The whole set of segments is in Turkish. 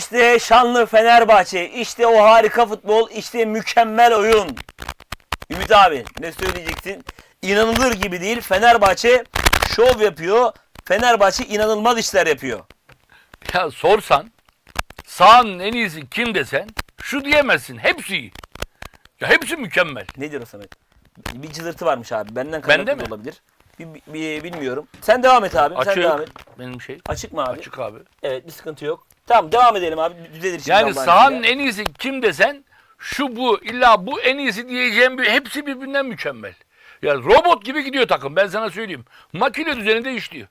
İşte şanlı Fenerbahçe, işte o harika futbol, işte mükemmel oyun. Ümit abi ne söyleyeceksin? İnanılır gibi değil. Fenerbahçe şov yapıyor. Fenerbahçe inanılmaz işler yapıyor. Ya sorsan sahanın en iyisi kim desen şu diyemezsin. Hepsi iyi. Ya hepsi mükemmel. Nedir o Samet? Bir cızırtı varmış abi. Benden Bende kaynaklı da mi? olabilir. Bir, bir- bir- bilmiyorum. Sen devam et abi. Sen Açık. devam et. Benim şey. Açık mı abi? Açık abi. Evet bir sıkıntı yok. Tamam devam edelim abi. Düzelir şimdi Yani Allah'ın sahanın izniyle. en iyisi kim desen şu bu illa bu en iyisi diyeceğim bir hepsi birbirinden mükemmel. Ya robot gibi gidiyor takım ben sana söyleyeyim. Makine düzeninde işliyor.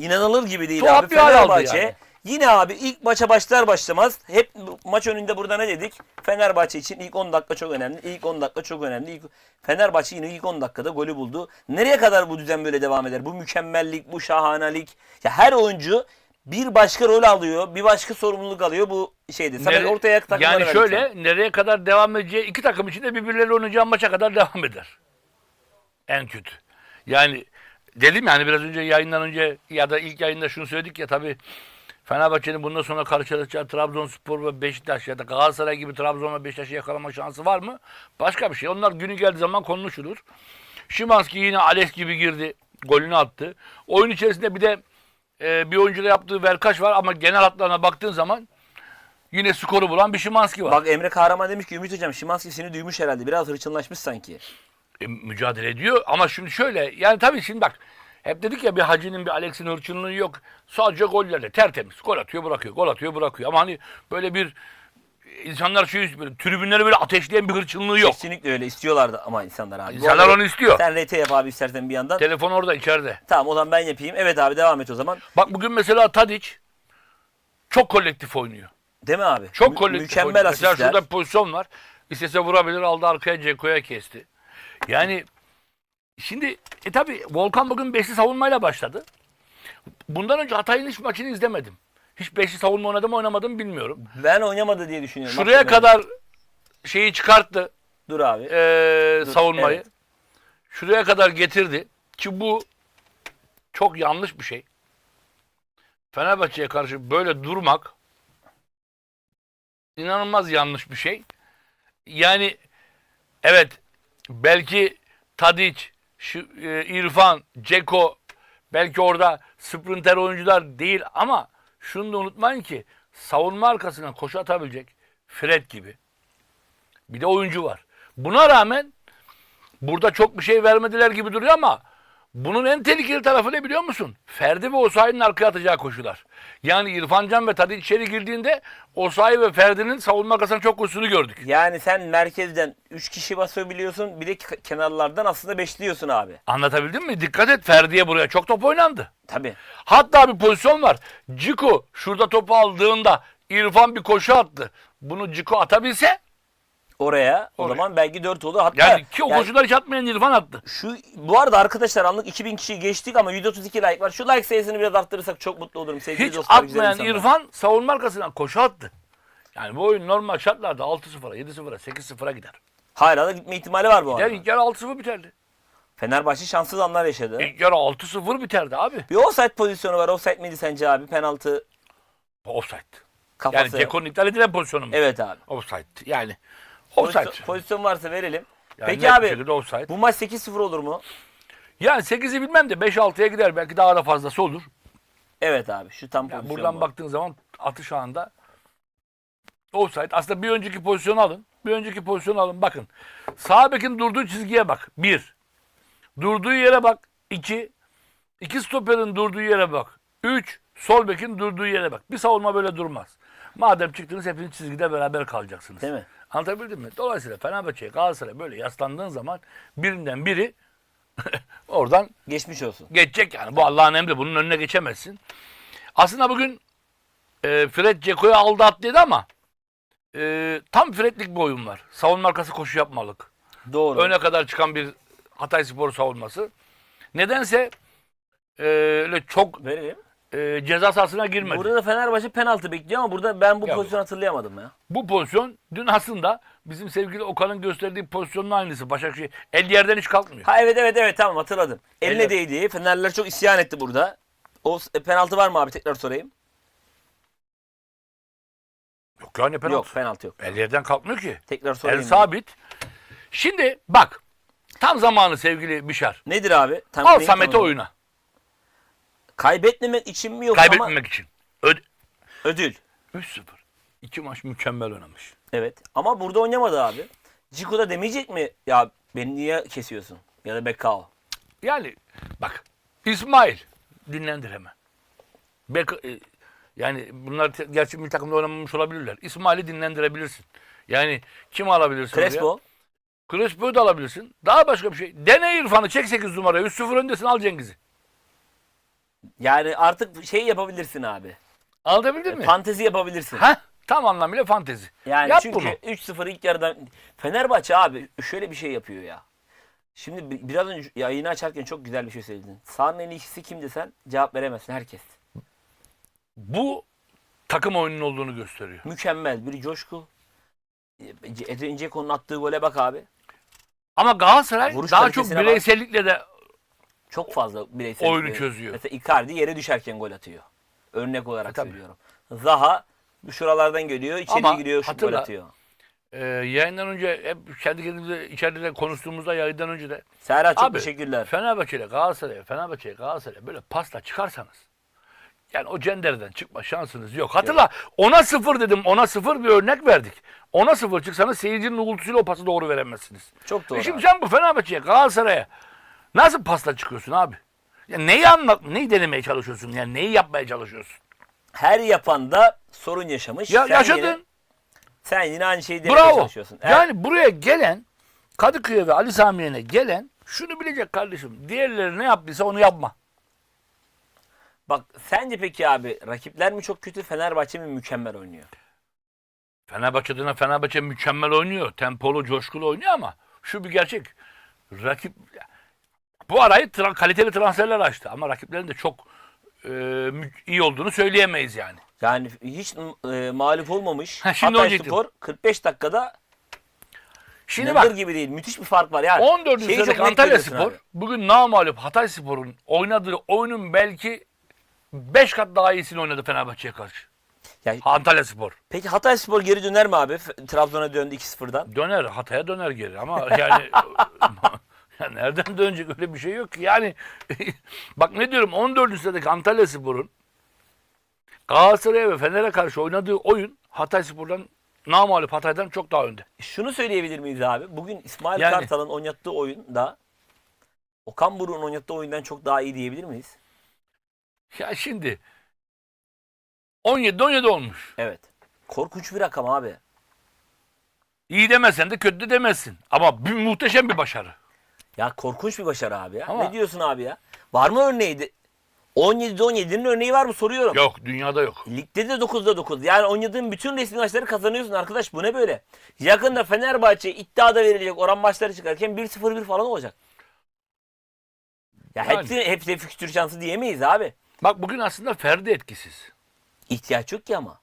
İnanılır gibi değil Tuhaf abi. bir hal aldı Fenerbahçe yani. yine abi ilk maça başlar başlamaz hep maç önünde burada ne dedik? Fenerbahçe için ilk 10 dakika çok önemli. İlk 10 dakika çok önemli. İlk, Fenerbahçe yine ilk 10 dakikada golü buldu. Nereye kadar bu düzen böyle devam eder? Bu mükemmellik, bu şahanelik. Ya her oyuncu bir başka rol alıyor, bir başka sorumluluk alıyor bu şeyde. Samet Nere- ortaya takımları yani ver şöyle nereye kadar devam edeceği iki takım için de birbirleriyle oynayacağı maça kadar devam eder. En kötü. Yani dedim yani biraz önce yayından önce ya da ilk yayında şunu söyledik ya tabii Fenerbahçe'nin bundan sonra karşılaşacağı Trabzonspor ve Beşiktaş ya da Galatasaray gibi Trabzon ve Beşiktaş'ı yakalama şansı var mı? Başka bir şey. Onlar günü geldiği zaman konuşulur. Şimanski yine Alex gibi girdi. Golünü attı. Oyun içerisinde bir de e, bir oyuncuda yaptığı verkaç var ama genel hatlarına baktığın zaman yine skoru bulan bir Şimanski var. Bak Emre Kahraman demiş ki Ümit Hocam Şimanski seni duymuş herhalde. Biraz hırçınlaşmış sanki. E, mücadele ediyor ama şimdi şöyle yani tabii şimdi bak hep dedik ya bir Hacı'nın bir Alex'in hırçınlığı yok. Sadece gollerle tertemiz. Gol atıyor bırakıyor. Gol atıyor bırakıyor. Ama hani böyle bir insanlar şey böyle tribünleri böyle ateşleyen bir hırçınlığı yok. Kesinlikle öyle istiyorlardı ama insanlar abi. İnsanlar arada onu istiyor. Sen RT yap abi istersen bir yandan. Telefon orada içeride. Tamam o zaman ben yapayım. Evet abi devam et o zaman. Bak bugün mesela Tadic çok kolektif oynuyor. Değil mi abi? Çok Mü- kolektif Mükemmel oynuyor. Mesela asistler. şurada bir pozisyon var. İstese vurabilir aldı arkaya Ceko'ya kesti. Yani şimdi e tabi Volkan bugün beşli savunmayla başladı. Bundan önce Hatay'ın hiç maçını izlemedim. Hiç beşli savunma oynadım mı oynamadım bilmiyorum. Ben oynamadı diye düşünüyorum. Şuraya Hakikaten. kadar şeyi çıkarttı Dur abi. eee, Dur, savunmayı. evet. Şuraya kadar getirdi. Ki bu çok yanlış bir şey. Fenerbahçe'ye karşı böyle durmak inanılmaz yanlış bir şey. Yani evet belki Tadic, e, İrfan, Ceko belki orada sprinter oyuncular değil ama şunu da unutmayın ki savunma arkasına koşu atabilecek Fred gibi bir de oyuncu var. Buna rağmen burada çok bir şey vermediler gibi duruyor ama bunun en tehlikeli tarafı ne biliyor musun? Ferdi ve Osayi'nin arkaya atacağı koşular. Yani İrfan Can ve Tadic içeri girdiğinde Osayi ve Ferdi'nin savunma arkasına çok koşusunu gördük. Yani sen merkezden 3 kişi basabiliyorsun. Bir de ke- kenarlardan aslında beşliyorsun abi. Anlatabildim mi? Dikkat et Ferdi'ye buraya çok top oynandı. Tabii. Hatta bir pozisyon var. Ciko şurada topu aldığında İrfan bir koşu attı. Bunu Ciko atabilse Oraya o Oraya. zaman belki 4 olur. Hatta yani ki o yani koşuları hiç atmayan İrfan attı. şu bu arada arkadaşlar anlık 2000 kişiyi geçtik ama 132 like var. Şu like sayısını biraz arttırırsak çok mutlu olurum sevgili Hiç dostlar. güzel atmayan. İrfan savunma arkasından koşu attı. Yani bu oyun normal şartlarda 6-0'a, 7-0'a, 8-0'a gider. Hala da gitme ihtimali var bu Gider arada. ilk yarı 6-0 biterdi. Fenerbahçe şanssız anlar yaşadı. İlk yarı 6-0 biterdi abi. Bir offside pozisyonu var. Offside miydi sence abi? Penaltı Offside. kafası. Yani Ceko'nun iptal edilen pozisyonu mu? Evet abi. Offside. Yani offside. pozisyon varsa verelim. Yani Peki net bir abi şekilde offside. bu maç 8-0 olur mu? Yani 8'i bilmem de 5-6'ya gider. Belki daha da fazlası olur. Evet abi şu tam Yani pozisyon buradan bu. baktığın zaman atış anında offside. Aslında bir önceki pozisyonu alın. Bir önceki pozisyonu alın. Bakın. Sağ bekin durduğu çizgiye bak. Bir. Durduğu yere bak. İki. İki stoperin durduğu yere bak. Üç. Sol bekin durduğu yere bak. Bir savunma böyle durmaz. Madem çıktınız hepiniz çizgide beraber kalacaksınız. Değil mi? Anlatabildim mi? Dolayısıyla Fenerbahçe'ye Galatasaray böyle yaslandığın zaman birinden biri oradan Geçmiş olsun. geçecek yani. Bu Allah'ın emri. Bunun önüne geçemezsin. Aslında bugün e, Fred Ceko'yu aldı at dedi ama e, tam Fred'lik bir oyun var. Savunma arkası koşu yapmalık. Doğru. Öne kadar çıkan bir Hatay Spor savunması. Nedense e, öyle çok Verelim. E, ceza sahasına girmedi. Burada da Fenerbahçe penaltı bekliyor ama burada ben bu Ya pozisyonu hatırlayamadım ya. Bu pozisyon dün aslında bizim sevgili Okan'ın gösterdiği pozisyonun aynısı. Başakşehir el yerden hiç kalkmıyor. Ha evet evet evet tamam hatırladım. Eline Elle- değdi. Fenerliler çok isyan etti burada. O s- penaltı var mı abi tekrar sorayım. Yok yani penaltı. Yok penaltı yok. El yerden kalkmıyor ki. Tekrar El sorayım. ben. sabit. Şimdi bak. Tam zamanı sevgili Bişar. Nedir abi? Tam Al Samet'i oyuna. Kaybetmemek için mi ama Kaybetmemek için. Öd ödül. 3-0. İki maç mükemmel oynamış. Evet. Ama burada oynamadı abi. Ciku da demeyecek mi? Ya beni niye kesiyorsun? Ya da Bekao. Yani bak İsmail dinlendir hemen. Bek e, yani bunlar gerçi milli takımda oynamamış olabilirler. İsmail'i dinlendirebilirsin. Yani kim alabilirsin? Crespo. Crespo'yu da alabilirsin. Daha başka bir şey. Dene İrfan'ı çek 8 numaraya. 3-0 öndesin al Cengiz'i. Yani artık şey yapabilirsin abi. Anlatabildim mi? Fantezi yapabilirsin. Ha? Tam anlamıyla fantezi. Yani Yap çünkü bunu. 3-0 ilk yarıdan Fenerbahçe abi şöyle bir şey yapıyor ya. Şimdi bi- biraz önce yayını açarken çok güzel bir şey söyledin. Sahanın en iyisi kim desen cevap veremezsin herkes. Bu takım oyunun olduğunu gösteriyor. Mükemmel bir coşku. Edin Dzeko'nun attığı gole bak abi. Ama Galatasaray Vuruş daha çok kalitesine bak. bireysellikle de Çok fazla bireysel. Oyunu çözüyor. Mesela Icardi yere düşerken gol atıyor. Örnek olarak E, tabii. söylüyorum. Zaha şuralardan geliyor, içeri Ama giriyor, şut gol atıyor. e, yayından önce hep kendi kendimize içeride de konuştuğumuzda yayından önce de Serhat çok Abi, teşekkürler. Fenerbahçe ile Galatasaray'a, Fenerbahçe ile Galatasaray'a böyle pasla çıkarsanız yani o cendereden çıkma şansınız yok. Hatırla ona sıfır dedim ona sıfır bir örnek verdik. Ona sıfır çıksanız seyircinin uğultusuyla o pası doğru veremezsiniz. Çok doğru. E şimdi abi. sen bu Fenerbahçe'ye Galatasaray'a nasıl pasla çıkıyorsun abi? Ya neyi anlat, neyi denemeye çalışıyorsun? Yani neyi yapmaya çalışıyorsun? Her yapan da sorun yaşamış. Ya Sen yaşadın. Yine, sen yine aynı şeyi denemeye Bravo. çalışıyorsun. Evet. Yani buraya gelen Kadıköy'e ve Ali Samiye'ne gelen şunu bilecek kardeşim. Diğerleri ne yaptıysa onu yapma. Bak sence peki abi rakipler mi çok kötü, Fenerbahçe mi mükemmel oynuyor? Fenerbahçe'den Fenerbahçe mükemmel oynuyor. Tempolu, coşkulu oynuyor ama şu bir gerçek. Rakip bu arayı tra- kaliteli transferler açtı ama rakiplerin de çok e, iyi olduğunu söyleyemeyiz yani. Yani hiç e, mağlup olmamış. Ha, şimdi Hatay. Spor 45 dakikada Şimdi bak gibi değil. Müthiş bir fark var. Yani 14. şeyi çok sıradaki net Antalya görüyorsun Spor abi. bugün namalup Hatay Spor'un oynadığı oyunun belki 5 kat daha iyisini oynadı Fenerbahçe'ye karşı. Ya, Antalya Spor. peki Hatay Spor geri döner mi abi? F- Trabzon'a döndü 2-0'dan. Döner Hatay'a döner geri ama yani ya nereden dönecek öyle bir şey yok ki. Yani bak ne diyorum 14. sıradaki Antalya Spor'un Galatasaray'a ve Fener'e karşı oynadığı oyun Hatay Spor'dan namalup Hatay'dan çok daha önde. Şunu söyleyebilir miyiz abi? Bugün İsmail Yani- Kartal'ın oynattığı oyunda Okan Buruk'un oynattığı oyundan çok daha iyi diyebilir miyiz? Ya şimdi 17 17 olmuş. Evet. Korkunç bir rakam abi. İyi demesen de kötü de demezsin. Ama bir, muhteşem bir başarı. Ya korkunç bir başarı abi ya. Ama- Ne diyorsun abi ya? Var mı örneği? de- 17'de 17'nin örneği var mı soruyorum. Yok dünyada yok. Ligde de 9'da 9. Yani oynadığın bütün resmi maçları kazanıyorsun arkadaş. Bu ne böyle? Yakında Fenerbahçe iddiada verilecek oran maçları çıkarken 1-0-1 falan olacak. Ya Yani. hepsi, hepsi fikstür şansı diyemeyiz abi. Bak bugün aslında Ferdi etkisiz. İhtiyaç yok ki ama.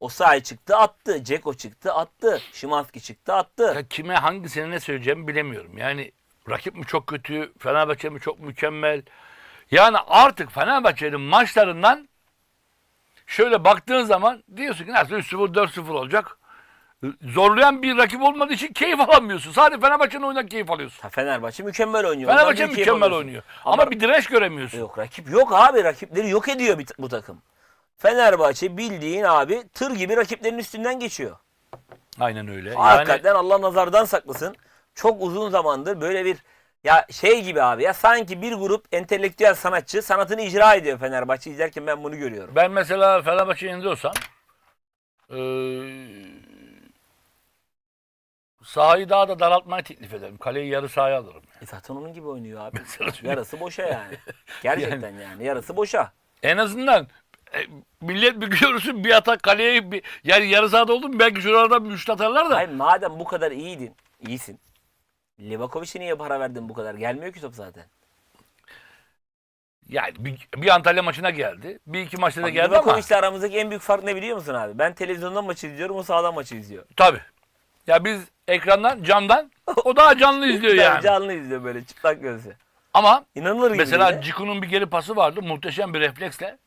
O sahi çıktı attı. Ceko çıktı attı. Şimanski çıktı attı. Ya kime hangisine ne söyleyeceğimi bilemiyorum. Yani rakip mi çok kötü, Fenerbahçe mi çok mükemmel. Yani artık Fenerbahçe'nin maçlarından şöyle baktığın zaman diyorsun ki nasıl 3-0 4-0 olacak. Zorlayan bir rakip olmadığı için keyif alamıyorsun. Sadece Fenerbahçe'nin oyundan keyif alıyorsun. Ha, Fenerbahçe mükemmel oynuyor. Fenerbahçe Ondan mükemmel oynuyor. Ama- Ama, bir direnç göremiyorsun. Yok rakip yok abi. Rakipleri yok ediyor bir- bu takım. Fenerbahçe bildiğin abi tır gibi rakiplerin üstünden geçiyor. Aynen öyle. Yani Hakikaten Allah nazardan saklasın. Çok uzun zamandır böyle bir ya şey gibi abi ya sanki bir grup entelektüel sanatçı sanatını icra ediyor Fenerbahçe izlerken ben bunu görüyorum. ben mesela Fenerbahçe yeniliyorsam eee sahayı daha da daraltmayı teklif ederim. Kaleyi yarı sahaya alırım. E zaten onun gibi oynuyor abi. Yarısı boşa yani. Gerçekten yani. yarısı boşa. En azından e, millet bir görürsün bir atak kaleye bir, yani yarı sahada oldu mu belki şuralardan bir üçlü atarlar da. Hayır madem bu kadar iyiydin, iyisin. Livakovic'e niye para verdin bu kadar? Gelmiyor ki top zaten. Yani bir, bir Antalya maçına geldi. Bir iki maçta da geldi ama. Livakovic'le aramızdaki en büyük fark ne biliyor musun abi? Ben televizyondan maçı izliyorum, o sahadan maçı izliyor. Tabii. Ya biz ekrandan camdan o daha canlı izliyor yani. Canlı izliyor böyle çıplak gözle. Ama İnanılır gibi mesela değil. Ciku'nun bir geri pası vardı. Muhteşem bir refleksle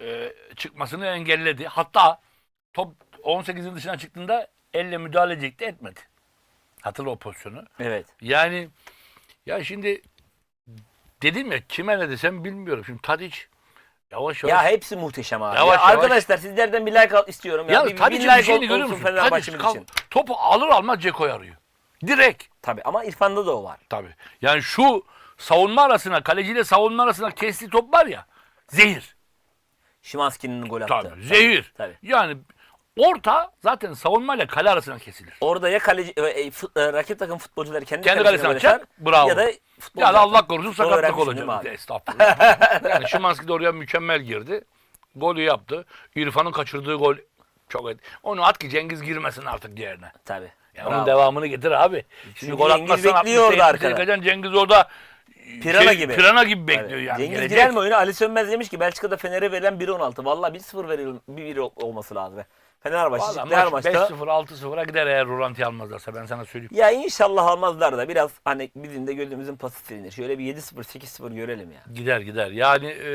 e, çıkmasını engelledi. Hatta top 18'in dışına çıktığında elle müdahale edecekti etmedi. Hatırla o pozisyonu. Evet. Yani ya şimdi dedim ya kime ne desem bilmiyorum. Şimdi Tadic yavaş yavaş. Ya hepsi muhteşem abi. Yavaş Ya yavaş. Arkadaşlar sizlerden bir like istiyorum. Ya, ya bir, bir Tadic'in like bir şeyini ol- görüyor musun? Topu alır almaz Ceko'yu arıyor. Direkt. Tabii ama İrfan'da da o var. Tabii. Yani şu savunma arasına, kaleciyle savunma arasına kestiği top var ya. Zehir. Şimanski'nin gol attı. Tabii. Zehir. Tabii. Yani orta zaten savunmayla kale arasına kesilir. Orada ya kaleci, e, e, fut- e, rakip takım futbolcuları kendi, Kendi kalesine atar bravo. Ya da futbolcu Yani atar. Allah korusun sakatlık öğrenmişsin değil mi olacak. abi? Estağfurullah. yani Şimanski de oraya mükemmel girdi. Golü yaptı. İrfan'ın kaçırdığı gol çok et. Onu at ki Cengiz girmesin artık yerine. Tabii. Ya Bravo. onun devamını getir abi. Şimdi Çünkü gol Cengiz atmazsan bekliyor 60'ta orada 70'te arkada. Cengiz orada Pirana şey, gibi. Pirana gibi bekliyor yani. Cengiz Gelecek. girer mi oyuna? Ali Sönmez demiş ki Belçika'da Fener'e verilen 1-16. Vallahi 1-0 verilmiş, 1 olması lazım. Fenerbahçe Vallahi her maç maçta. 5-0 6-0'a gider eğer Rolanti almazlarsa ben sana söyleyeyim. Ya inşallah almazlar da biraz hani bizim de gözümüzün pası silinir. Şöyle bir 7-0 8-0 görelim ya. Gider gider. Yani e,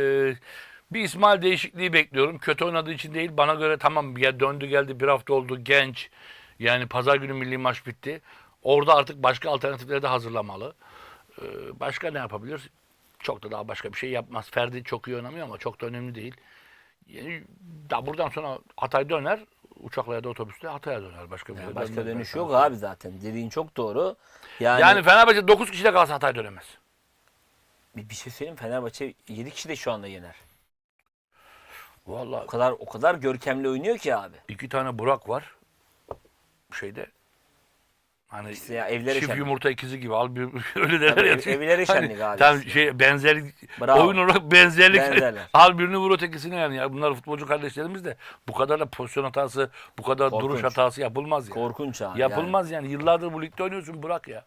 bir İsmail değişikliği bekliyorum. Kötü oynadığı için değil. Bana göre tamam ya döndü geldi bir hafta oldu genç. Yani pazar günü milli maç bitti. Orada artık başka alternatifleri de hazırlamalı. E, başka ne yapabilir? Çok da daha başka bir şey yapmaz. Ferdi çok iyi oynamıyor ama çok da önemli değil. Yani, daha buradan sonra Hatay döner. Uçakla ya da otobüsle Hatay'a döner. Başka bir yere Başka dönüş yok abi zaten. Dediğin çok doğru. Yani, Yani Fenerbahçe 9 kişi de kalsa Hatay dönemez. bir, bir şey söyleyeyim Fenerbahçe 7 kişi de şu anda yener. Vallahi O kadar o kadar görkemli oynuyor ki abi. iki tane Burak var. Şeyde hani İşte ya evlere çift şenlik. yumurta ikizi gibi al bir öyle derler Tabii, ya. ev- evlere şenlik abi Tam işte. şey benzerlik Bravo. oyun olarak benzerlik. Benzerler. al birini vur ötekisini yani. Ya bunlar futbolcu kardeşlerimiz de bu kadar da pozisyon hatası, bu kadar Korkunç. duruş hatası yapılmaz ya. Korkunç abi. Yapılmaz yani. Yıllardır bu ligde oynuyorsun Burak ya.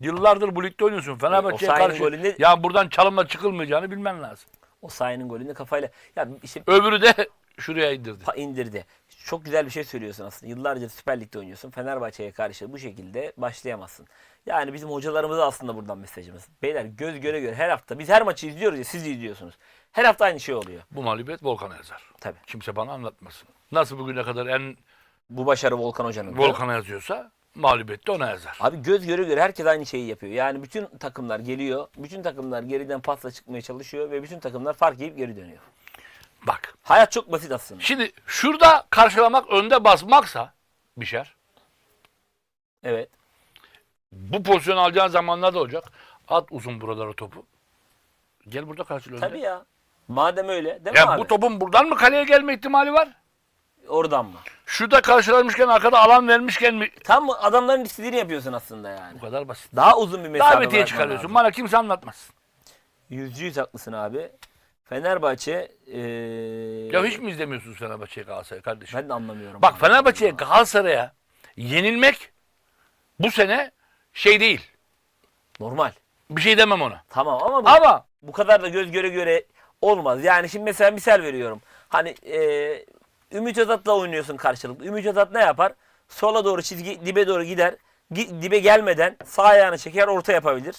Yıllardır bu ligde oynuyorsun. Fenerbahçe'ye Osayi'nin karşı golünde- ya buradan çalımla çıkılmayacağını bilmen lazım. O Sahin'in golünü kafayla ya işte Öbürü de şuraya indirdi. pa- indirdi. Çok güzel bir şey söylüyorsun aslında. Yıllarca Süper Lig'de oynuyorsun. Fenerbahçe'ye karşı bu şekilde başlayamazsın. Yani bizim hocalarımıza aslında buradan mesajımız. Beyler göz göre göre her hafta biz her maçı izliyoruz ya siz izliyorsunuz. Her hafta aynı şey oluyor. Bu mağlubiyet Volkan'a yazar. Tabii. Kimse bana anlatmasın. Nasıl bugüne kadar en Bu başarı Volkan Hoca'nın. Volkan'a yazıyorsa mağlubiyet de ona yazar. Abi göz göre göre herkes aynı şeyi yapıyor. Yani bütün takımlar geliyor. Bütün takımlar geriden pasla çıkmaya çalışıyor ve bütün takımlar fark yiyip geri dönüyor. Bak. Hayat çok basit aslında. Şimdi şurada karşılamak önde basmaksa bir şey. Evet. Bu pozisyon alacağın zamanlar da olacak. At uzun buralara topu. Gel burada karşıla önde. Tabii ya. Madem öyle değil mi Ya abi? bu topun buradan mı kaleye gelme ihtimali var? Oradan mı? Şurada karşılanmışken arkada alan vermişken mi? Tam adamların istediğini yapıyorsun aslında yani. Bu kadar basit. Daha uzun bir mesafe Davetiye çıkarıyorsun. lazım. Bana kimse anlatmaz. Yüzde yüz haklısın abi. Fenerbahçe eee Ya hiç mi izlemiyorsunuz Fenerbahçe'yi Galatasaray'ı kardeşim? ben de anlamıyorum. Bak Fenerbahçe'ye Galatasaray'a yenilmek bu sene şey değil. Normal. Bir şey demem ona. Tamam ama bu, Ama bu kadar da göz göre göre olmaz. Yani şimdi mesela misal veriyorum. Hani eee Ümit Özat'la oynuyorsun karşılıklı. Ümit Özat ne yapar? Sola doğru çizgi dibe doğru gider. Gi- dibe gelmeden sağ ayağını çeker orta yapabilir.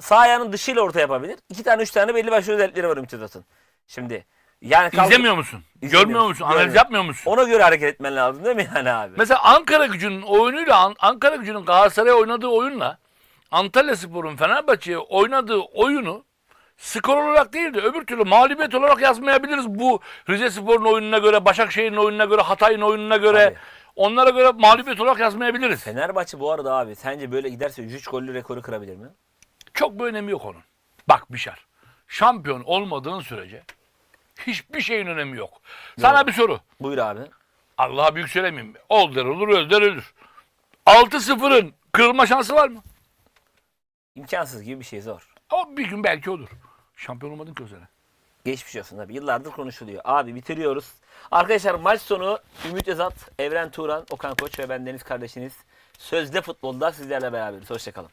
Sağ ayağının dışıyla orta yapabilir. İki tane üç tane belli başlı özellikleri var Ümit Özat'ın. Şimdi yani kalkıp- izlemiyor musun? İzlemiyorum, Görmüyor musun? Analiz yapmıyor musun? Ona göre hareket etmen lazım değil mi yani abi? Mesela Ankara gücünün oyunuyla An- Ankara gücünün Galatasaray'a oynadığı oyunla Antalya Spor'un Fenerbahçe'ye oynadığı oyunu skor olarak değil de öbür türlü mağlubiyet olarak yazmayabiliriz. Bu Rize Spor'un oyununa göre, Başakşehir'in oyununa göre, Hatay'ın oyununa göre Tabii. onlara göre mağlubiyet olarak yazmayabiliriz. Fenerbahçe bu arada abi sence böyle giderse 3 gollü rekoru kırabilir mi? Çok bir önemi yok onun. Bak Bişar, şampiyon olmadığın sürece hiçbir şeyin önemi yok. Sana bir soru. Buyur abi. Allah'a büyük söylemeyeyim. Ol der olur, öl der ölür. 6-0'ın kırılma şansı var mı? İmkansız gibi bir şey zor. O bir gün belki olur. Şampiyon olmadın ki o sene. Geçmiş olsun tabii. Yıllardır konuşuluyor. Abi bitiriyoruz. Arkadaşlar maç sonu Ümit Özat, Evren Turan, Okan Koç ve ben Deniz kardeşiniz. Sözde futbolda sizlerle beraberiz. Hoşçakalın.